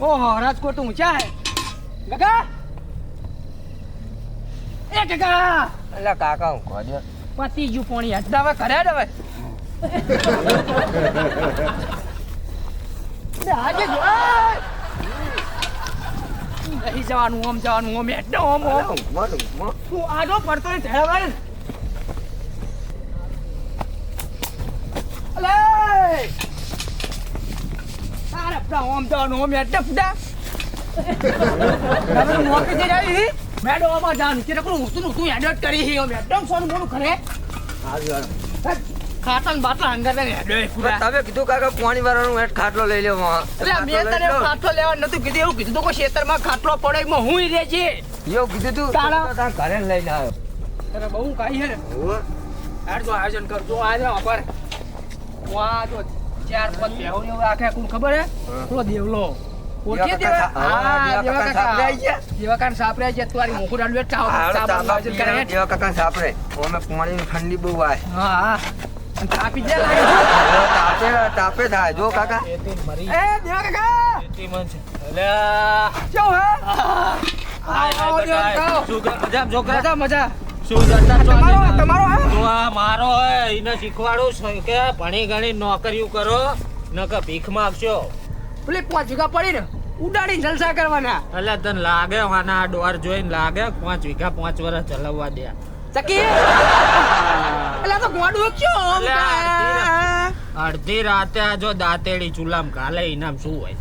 ઓહો રાજકોટ તો ઊંચા હે એ ગગા! અલા કાકા હું કહો પતિ ગયું પોણી હટ હવે? કરે દવે આજે જો, જવાનું ઓમ જવાનું ઓમ એટલે ઓમ ઓમ. તું આડો પડતો ને. અલે પડા ઓમ જવાનું ઓમ હેડ પડા તમે નોકરી જઈ રહી મેડો આમાં જાનું કે નકરું ઊંચું ઊંચું હેડ કરી હી હેડ સોનું મોનું ખરે ખાતન બાટલા અંદર ને તમે કીધું કાકા પાણી વાળાનું હેઠ ખાટલો લઈ લો. એટલે મેં તને ખાટલો લેવા નતું કીધું એવું કીધું તો કોઈ ખેતરમાં ખાટલો પડે એમાં હું રે છે એવું કીધું તું? તારા- ઘરે લઈને આવ્યો. તને બહુ કાઈ હે ને. આયોજન કરજો. આજે અપર વા જો ચાર પાંચ બેહો ને રાખે કોણ ખબર હે? હા. પેલો દેવલો. ઓળખે દેવા દેવા કાકા, હા, હા દેવા દેવા કાકા સાપરે કાકા સાપરે છે. તમારી મોકું ડાલ બેઠા હાલો સાબુ તાપા આયોજન કરે. જેવા કાકા સાપરે ઓમે પાણીની ઠંડી બહુ આવે હા હા. તાપી દે લાગે તાપે તાપે થાય. જો કાકા. એ દેવા કાકા કેવું હે? આવો દેવા કાકા મજા મજા. તમારો તમારો હે મારો હે એને શીખવાડું છે કે ભણી ગણી નોકરીઓ કરો નકર ભીખ માગશો. પેલી પાંચ વીઘા પડી ને ઉડાડી જલસા કરવાના. એટલે તને લાગે વાના ડોર જોઈને લાગે પાંચ વીઘા પાંચ વર્ષ ચલાવવા દે. ચકી? એટલે તો ગોડું ક્યો? અડધી રાતે આ જો દાંતેડી ચૂલામ કાલે ઇનામ શું હોય?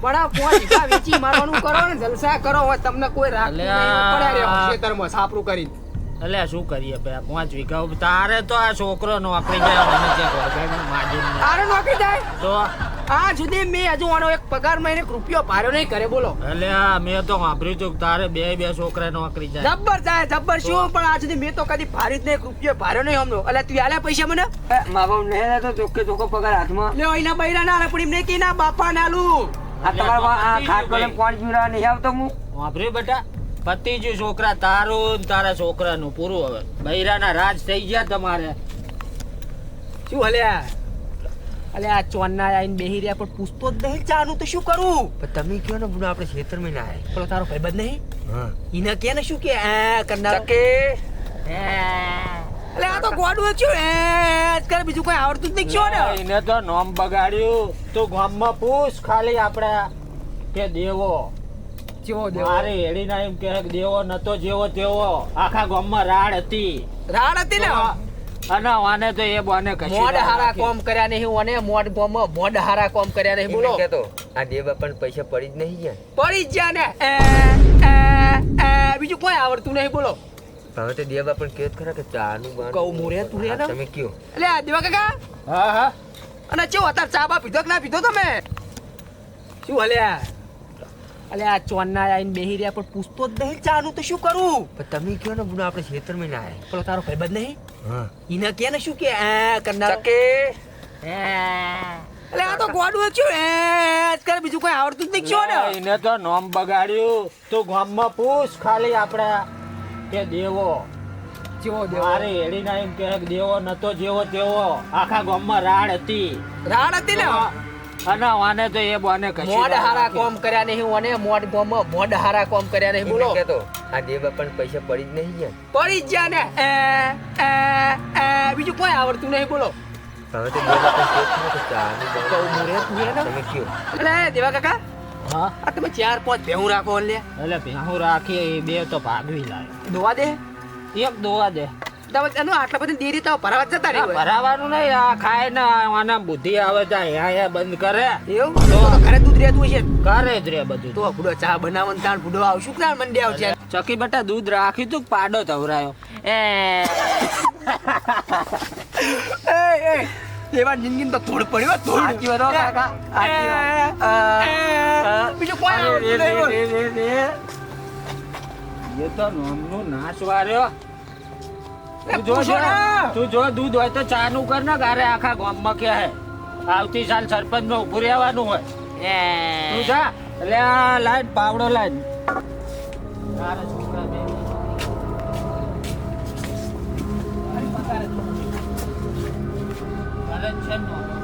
પણ આ પાંચ વીઘા વેચી મારવાનું કરો ને જલસા કરો તમને કોઈ આ- પડ્યા રહ્યો ખેતરમાં સાપરું કરીને. એટલે શું કરીએ બે પાંચ વીઘા તારે તો આ છોકરો નોકરી જાય મને ત્યાં વળગાડીને તારે નોકરી જાય? તો? આ સુધી મેં હજુ આનો એક પગાર મહિને એક રૂપિયો પાર્યો નહીં કરે બોલો. એટલે મેં તો વાપર્યું હતું તારે બે બે છોકરા નોકરી જાય. જબ્બર જાય જબ્બર. શું? પણ આ સુધી મેં તો કદી ભારી જ નહીં રૂપિયો ભાર્યો નહીં અમનો. એટલે તું આલે પૈસા મને? મા બાપ નહીં લેતો ચોખ્ખે ચોખ્ખો પગાર હાથમાં. લ્યો એના બૈરા ના પણ એમને કે ના બાપા ના આલું. આ તમારા આ ખાટલો લઈને પાંચ પીવડાવવા નહીં આવતો હું. વાપર્યું બેટા? પતિજી છોકરા તારું તારા છોકરાનું. પૂરું હવે. બૈરાના રાજ થઈ ગયા તમારે. શું હલ્યા? અલે આ ચોન્ના આઈને બેહી રહ્યા પણ પૂછતો જ નહીં ચાનું તો શું કરું? પણ તમે કયો ને બુના આપણે ખેતરમાં ના આવે પેલો તારો ભાઈબંધ નહીં? હા. ઈને કે ને શું કે? આ કરનાર. કે અલે આ તો ગોડું છું એ આજકાલ બીજું કોઈ આવડતું જ નહીં. છો ને? એને તો નોમ બગાડ્યું. તો ગામમાં પૂછ ખાલી આપડા કે દેવો. જેવો દેવો. મારે હેડીના એમ કે દેવો નતો જેવો તેવો. આખા ગામમાં રાડ હતી. રાડ હતી ને? અને આને તો એ બોને કશી મોડ હારા. કોમ કર્યા નહીં અને મોડ કોમ મોડ હારા કોમ કર્યા નહીં બોલો. કહેતો, આ દેવ પણ પૈસા પડી જ નહીં ગયા. પડી જ ને? એ, બીજું કોઈ આવડતું નહીં બોલો. હવે તો દેવ પણ જ ખરા કે ચાનું બાન કહું મોરે તું રે ને? તમે કયો. એટલે આ દેવા કાકા? હા હા. અને ચેવો અત્યારે ચા બા પીધો કે ના પીધો તમે? શું હલ્યા અલે આ ચોન્ના આઈને બેહી રહ્યા પણ પૂછતો જ નહીં ચાનું તો શું કરું? પણ તમે કયો ને બુના આપણે ખેતરમાં ના આવે પેલો તારો ભાઈબંધ નહીં? હા. કે ને શું કે આ કરનાર. કે અલે આ તો ગોડું છું એ આજકાલ બીજું કોઈ આવડતું જ નહીં છો ને? એને તો નોમ બગાડ્યું. તો ગામમાં પૂછ ખાલી આપડા કે દેવો. જેવો એડી ના એમ કે દેવો નતો જેવો તેવો. આખા ગામમાં રાડ હતી. રાડ હતી ને? અને આને તો એ બોને કશી મોડ હારા કોમ કર્યા નહીં અને મોડ કોમ મોડ હારા કોમ કર્યા નહીં. બોલો. કેતો આ દેવ પણ પૈસા પડી જ નહીં ગયા. પડી જ ગયા ને. એ, એ, એ, બીજું કોઈ આવડતું નહીં બોલો. હવે તો દેવ પણ મુરે ચાનું બાનું. કહું મું રે, તું ને? તમે કયો. અરે દેવા કાકા. હા? આ તમે ચાર પાંચ ભેહું રાખો લે એટલે ભેહું રાખી એ બે તો ભાગવી લાય. દોવા દે? એક દોવા દે. તમે આટલા બધી દેરી તો ભરાવા જતા રહે ભરાવાનું નહીં આ ખાય ને આના બુદ્ધિ આવે તો અહીંયા બંધ કરે. એવું? તો ઘરે દૂધ રહેતું હશે? ઘરે જ રે બધું. તો ભૂડો ચા બનાવવાનું તાણ ભૂડો આવશું તાણ મંડી આવશે ચકી બેટા દૂધ રાખ્યું તું પાડો તવરાયો એ. એ એ. જિંદગી તો થોડ પડ્યો થોડ સાચી વાત કાકા. બીજું કોઈ. એ તો નોમનું નાશ વાર્યો. તું જો તું જો દૂધ હોય તો ચા નું કર ને ગારે આખા ગામમાં કે હે. આવતી સાલ સરપંચનું ઉભું રહેવાનું હોય. તું જા. એટલે આ લાઈન પાવડો લાઈન. છોકરા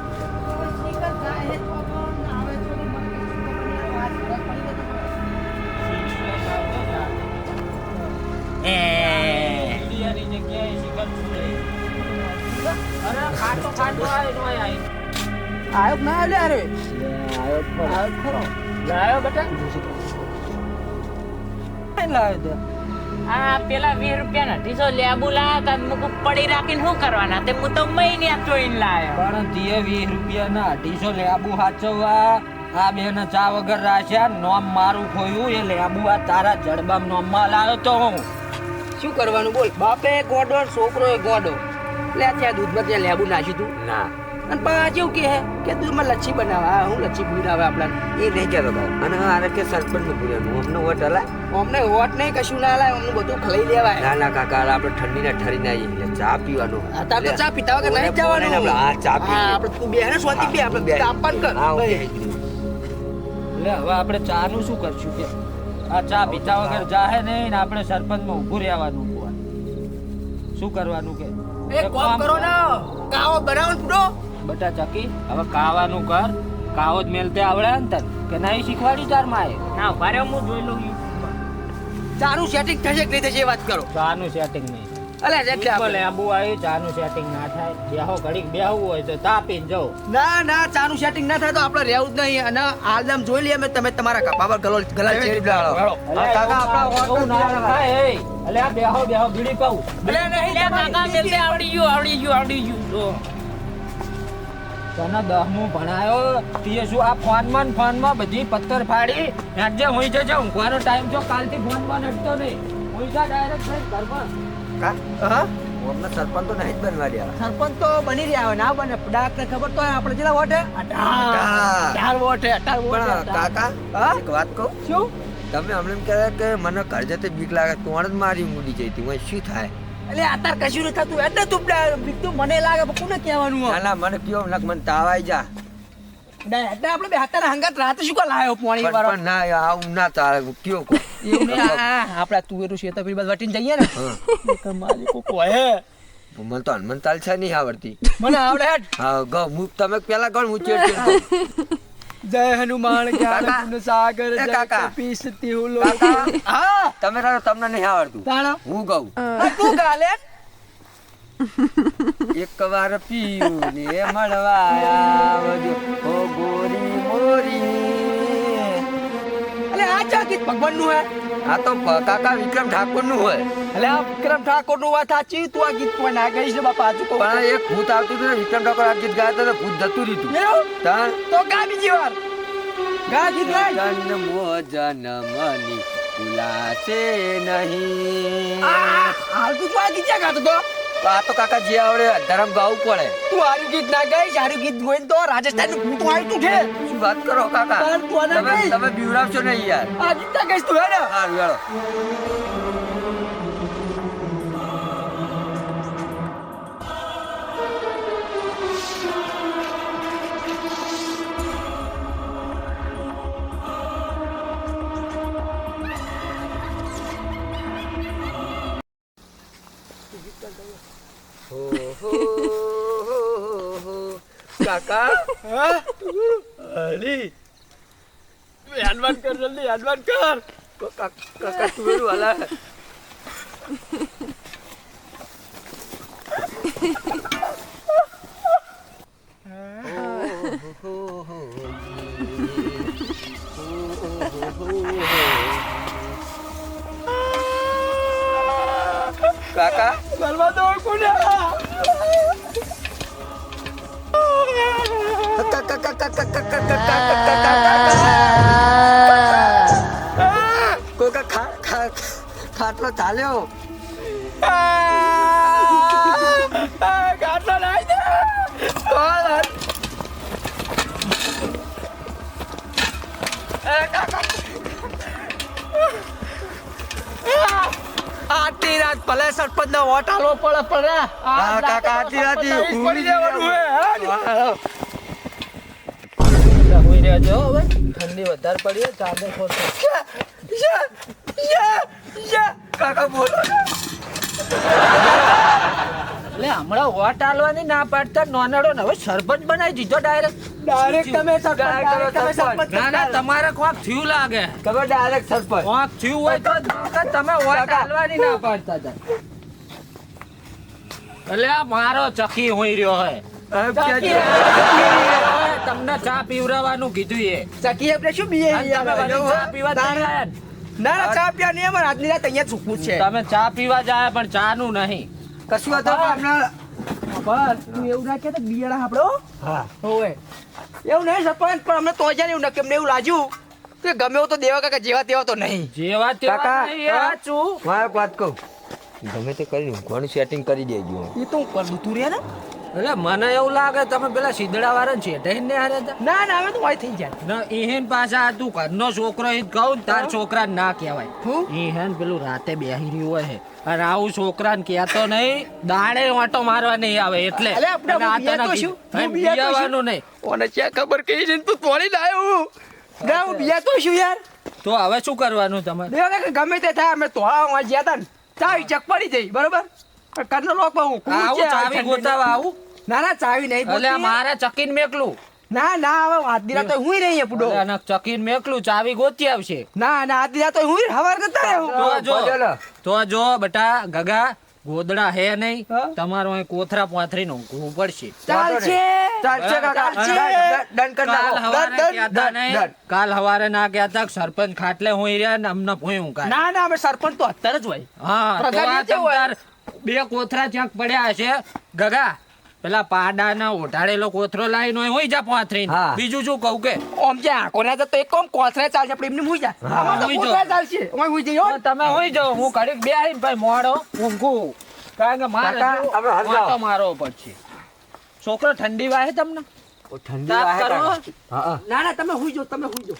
આયો કે ના આયો અરે આયો જ ખરો. આયો ખરો લાયો બેટા. લાયો તે? આ પેલા વીસ રૂપિયા નથી સો લેબુ લાયા તા મુક પડી રાખીને શું કરવાના? તે હું તો મહિને જોઈને લાયો. પણ તે વીસ રૂપિયા ના અઢીસો લેબુ સાચવવા આ બેન ચા વગર રાખ્યા નોમ મારું ખોયું એ લેબુ આ તારા જડબામ નોમમાં લાવ્યો તો હું. શું કરવાનું બોલ? બાપે ગોડો છોકરો એ ગોડો. લે ત્યાં દૂધમાં ત્યાં લેબુ નાખ્યું તું? ના. અને પાછું કે હે કે દૂધમાં લચ્છી બનાવે. હા હું લચ્છી પીવડાવે આપણને. એ નહીં કહેતો ભાઈ અને આને કે સરપંચનું પૂર્યાનું અમને વોટ હલા અમને વોટ નહીં કશું ના લાય અમને બધું ખાઈ લેવાય ના ના કાકા આપણે ઠંડી ના ઠરી ના આવીએ. એટલે ચા પીવાનો. અત્યારે તો ચા પીતા વગર નહીં જવાનું. આપણે આ ચા પી હા આપણે તું બે ને સ્વાતિ બે આપણે કર. હા, હું ભાઈ. એટલે હવે આપણે ચા નું શું કરશું કે? આ ચા પીતા વગર જાહે નહીં ને આપણે સરપંચમાં ઊભું રહેવાનું. શું કરવાનું કે? એક કામ કરો ને. કાવો બનાવો પૂરો. બટા ચકી હવે કાવાનું કર. કાવો જ મેલતે આવડે ને તને. કે નહીં શીખવાડી તાર માએ? ના ભારે હું જોઈ લઉં ચાનું સેટિંગ થશે કે નહીં થશે વાત કરો. ચાનું સેટિંગ નહીં. અલે આવી ચાનું સેટિંગ ના થાય. બેહો ઘડીક બેહવું હોય તો તાપીને જાઓ. ના ના ચાનું સેટિંગ ના થાય તો આપણે રહેવું જ નહીં. અને આલદમ જોઈ લઈએ તમે તમારા કપા પર ગલો ગલા ચેડી ચાલો. કાકા આપણા વોટ ના રખાય, એય. અલે આ બેહો બેહો બીડી પાઉં અલે નહીં લે કાકા મેલતે આવડી ગયું આવડી ગયું આવડી ગયું. તને દહમું ભણાયો? તે શું આ ફોનમાં ફોનમાં બધી પથ્થર ફાડી? હેડજે હોઈ જજે ઊંઘવાનો ટાઈમ જો કાલથી ફોનમાં અટતો નહીં. જા ડાયરેક્ટ ઘરમાં કા? હા અમને સરપંચ તો નહીં જ બનવા રહ્યા સરપંચ તો બની રહ્યા હોય ના બને ડાક ને ખબર તો આપણે જેટલા વોટ? હે અઢાર વોટ હે અઢાર વોટ. કાકા એક વાત કહું? શું? તમે અમને એમ કહેતા કે મને કરજે તે બીક લાગે તું જ મારી મૂડી જઈ હતી શું થાય? એટલે આતાર કશું નથી થતું એટલે તું ડા- બીક તો મને લાગે કોને કહેવાનું ના ના મને કયો નક મને તાવાઈ જા. એટલે આપણે બે હાથના હંગાત રાતે શું કો લાયો પાણી પણ વાળો? ના આવું ના તારે કયો કો? એવું નહીં આપણા તુવેરું છે તો પેલી વટીને જઈએ ને. કમાલી કોકો હે. મને તો હનુમાન ચાલીસા નહીં આવડતી. મને આવડે હા ગો હું તમે પેલા ગણ હું ચેડ ચેડ જય હનુમાન જ્ઞાન સાગર જય કાકા. કપીસતી હું. તમે તારો તમને નહીં આવડતું. તાણા. હું ગઉં તું ગાલે એક વાર પીયું ને મળવા આવજો. ઓ ગોરી મોરી અલે આ ચા ગીત ભગવાનનું હે? આ તો કાકા વિક્રમ ઠાકોરનું હોય. એટલે આ વિક્રમ ઠાકોરનું વાત સાચી? તું આ ગીત કોઈ ના ગઈ છે બાપા? આજુ પણ એક ભૂત આવતું હતું વિક્રમ ઠાકોર આ ગીત ગાતા હતા ભૂત જતું રહ્યું તો ગા બીજી વાર. ગા ગીત ગાય. જન્મો જન્મની ભૂલાશે નહીં. હાલ તું આ ગીત ગાતો તો? આ તો કાકા જે આવડે ધરમ ગાવું પડે. તું આરું ગીત ના ગાઈશ? આરું ગીત ગોઈન તો રાજસ્થાનનું ભૂત આવ્યું તું છે. શું વાત કરો કાકા? તમે? તમે બીવડાવશો નહીં યાર. આ ગીત ના ગાઈશ તું હે ને હારું હેળો. કાકા અલી હનુમાન કર જલ્દી હનુમાન કર કાકા તું વાલા કાકા કરવા દો કોને કોકા ખાટલો ચાલ્યો આટલી રાત ભલે સરપંચ નો વોટ આલવો પડે પડે કાકા આટલી રાત પડી જવાનું હે. હોઈ હવે ઠંડી વધારે પડી ચાદર ખોલશો. કાકા બોલો એટલે હમણાં વોટ આલવાની ના પાડતા નોનાડો ને હવે સરપંચ બનાવી દીધો ડાયરેક્ટ. ડાયરેક્ટ તમે સરપંચ તમે સરપંચ. સરપંચ ના ના તમારે કોક થયું લાગે. તમે ડાયરેક્ટ સરપંચ કોક થયું હોય તો તમે વોટ આલવાની ના પાડતા હતા. એટલે આ મારો ચકી હોઈ રહ્યો હે. ચકી રહ્યો? હે. તમને ચા પીવડાવવાનું કીધું એ. ચકી આપણે શું બીએ ચા પીવા ને? ના ચા પીવા નહીં અમારે આજની રાત અહીંયા ચૂકવું છે. તમે ચા પીવા જાય પણ ચા નું નહીં. કશું હતો હમણાં બસ. તું એવું ના આપણો હા. હોવે. એવું નહીં સરપંચ પણ અમને તો જ એવું નક્કી અમને એવું લાગ્યું કે ગમે તો દેવા કાકા જેવા તેવા તો નહીં. જેવા તેવા કાકા, મારે વાત કહું. ગમે તે કરીને ઊંઘવાનું સેટિંગ કરી દેજો. એ તો હું કરું તું રે ને? એટલે મને એવું લાગે તમે પેલા સીધડા વાળા છે ને હારે ના ના હવે તો હોય થઈ જાય. ના એહેન પાછા તું ઘરનો છોકરો એ કહું તાર છોકરા ના કહેવાય. હું? ઈહેન પેલું રાતે બેહી રહ્યું હોય અને આવું છોકરાને કહેતો નહીં દાડે ઓટો મારવા નહીં આવે એટલે. હું. હું? બિયાવાનું નહીં. ઓને ક્યાં ખબર કઈ છે તું તોડી લાયો ના હું બિયા તો શું યાર. તો હવે શું કરવાનું તમારે? ગમે તે થાય અમે તો આ ગયા તા ને ચાવી ચક પડી જઈ બરોબર? કરનો લોક હું કૂદ આવું છે, આ ચાવી. ગોતાવા આવું? ના ના ચાવી નહીં એટલે મારે ચકીન મેકલું. ના ના હવે આધી રાત તો હું નહીં પુડો. એટલે આને મેકલું ચાવી ગોતી આવશે. ના ના આધી રાત તો હું હવાર કરતા રહે તો જો. તો જો બટા ગગા ગોદડા હે નહીં તમારો અહીં કોથરા પોથરી ઊંઘવું પડશે. ચાલશે. ચાલશે કાકા ડન કરી નાખો હવારે દન, કહેતા દન, નહીં. દન. કાલ હવારે ના કહેતા કે સરપંચ ખાટલે હું રહ્યા ને અમને ભોંય ઊંઘાય. ના ના અમે સરપંચ તો અત્યારે જ હોય હા તો પ્રગટ આ નીચે હોય. તમતાર બે કોથરા ક્યાંક પડ્યા છે ગગા પેલા પાડાના ઓઢાડેલો કોથરો લાવીને હોય હોય જા પોથરીને. બીજું શું કહું કે ઓમ જે આંખો ના તો એક ઓમ કોથરે ચાલશે આપણે એમની હોય જા. કોથરે ચાલશે ઓય તમે હોય જાઓ હું ઘડીક બે આવીને ભાઈ મોડો ઊંઘું કારણ કે મારે. ઓટો મારવો પડશે છોકરો ઠંડી વાહે તમને? ઠંડી વાહે ના ના તમે હુઈ જો તમે હુઈ જાઓ.